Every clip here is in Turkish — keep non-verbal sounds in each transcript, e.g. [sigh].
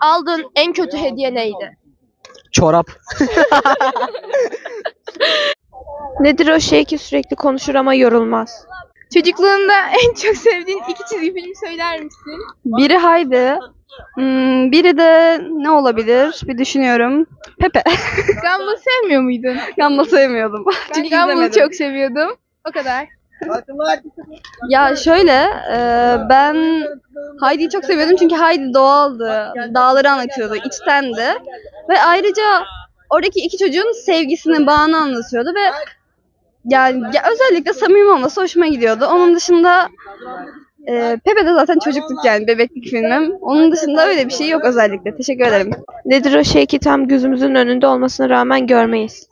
aldığın en kötü hediye neydi? Çorap. [laughs] Nedir o şey ki sürekli konuşur ama yorulmaz? Çocukluğunda en çok sevdiğin iki çizgi film söyler misin? Biri Haydi. Hmm, biri de ne olabilir? Bir düşünüyorum. Pepe. Gumball sevmiyor muydun? Gumball sevmiyordum. Ben Çünkü Gumball'ı izlemedim. çok seviyordum. O kadar. Ya şöyle, e, ben Heidi'yi çok seviyordum çünkü Heidi doğaldı. Dağları anlatıyordu, içtendi. Ve ayrıca oradaki iki çocuğun sevgisini, bağını anlatıyordu ve yani ya özellikle samimi olması hoşuma gidiyordu. Onun dışında e, Pepe de zaten çocukluk yani bebeklik filmim. Onun dışında öyle bir şey yok özellikle. Teşekkür ederim. Nedir o şey ki tam gözümüzün önünde olmasına rağmen görmeyiz?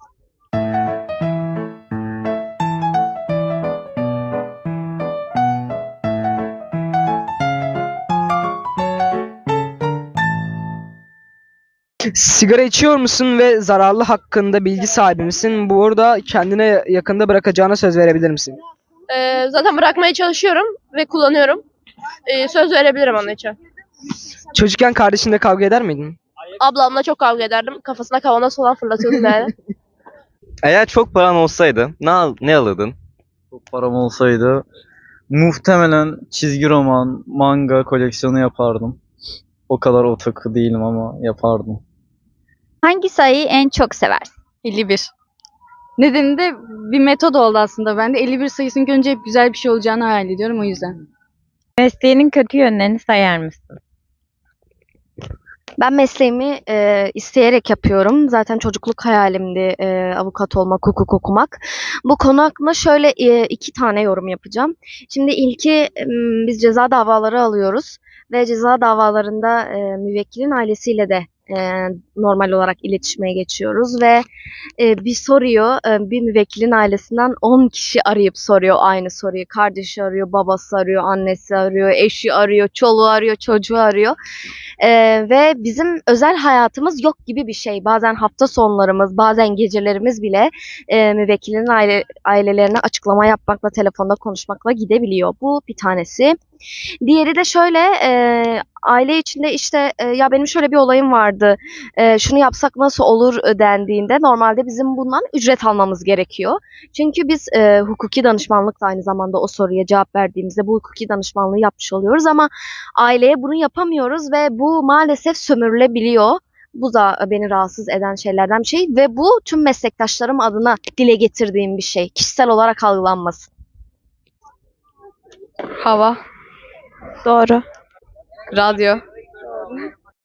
Sigara içiyor musun ve zararlı hakkında bilgi sahibi misin? Burada kendine yakında bırakacağına söz verebilir misin? Ee, zaten bırakmaya çalışıyorum ve kullanıyorum. Ee, söz verebilirim onun için. Çocukken kardeşinle kavga eder miydin? Ablamla çok kavga ederdim. Kafasına kavanoz falan fırlatıyordum yani. [laughs] Eğer çok paran olsaydı ne, al- ne alırdın? Çok param olsaydı muhtemelen çizgi roman, manga koleksiyonu yapardım. O kadar otaku değilim ama yapardım. Hangi sayıyı en çok seversin? 51. Nedeni de bir metod oldu aslında. Ben de 51 sayısını görünce hep güzel bir şey olacağını hayal ediyorum o yüzden. Mesleğinin kötü yönlerini sayar mısın? Ben mesleğimi e, isteyerek yapıyorum. Zaten çocukluk hayalimdi e, avukat olmak, hukuk okumak. Bu konu hakkında şöyle e, iki tane yorum yapacağım. Şimdi ilki m, biz ceza davaları alıyoruz ve ceza davalarında e, müvekkilin ailesiyle de e, normal olarak iletişime geçiyoruz ve e, bir soruyor, e, bir müvekkilin ailesinden 10 kişi arayıp soruyor aynı soruyu. Kardeşi arıyor, babası arıyor, annesi arıyor, eşi arıyor, çoluğu arıyor, çocuğu arıyor. Ee, ve bizim özel hayatımız yok gibi bir şey. Bazen hafta sonlarımız, bazen gecelerimiz bile e, müvekkilin aile, ailelerine açıklama yapmakla, telefonda konuşmakla gidebiliyor. Bu bir tanesi. Diğeri de şöyle, e, aile içinde işte e, ya benim şöyle bir olayım vardı, e, şunu yapsak nasıl olur e, dendiğinde normalde bizim bundan ücret almamız gerekiyor. Çünkü biz e, hukuki danışmanlıkla aynı zamanda o soruya cevap verdiğimizde bu hukuki danışmanlığı yapmış oluyoruz ama aileye bunu yapamıyoruz ve bu maalesef sömürülebiliyor. Bu da beni rahatsız eden şeylerden bir şey ve bu tüm meslektaşlarım adına dile getirdiğim bir şey. Kişisel olarak algılanmasın. Hava, Doğru. Radyo,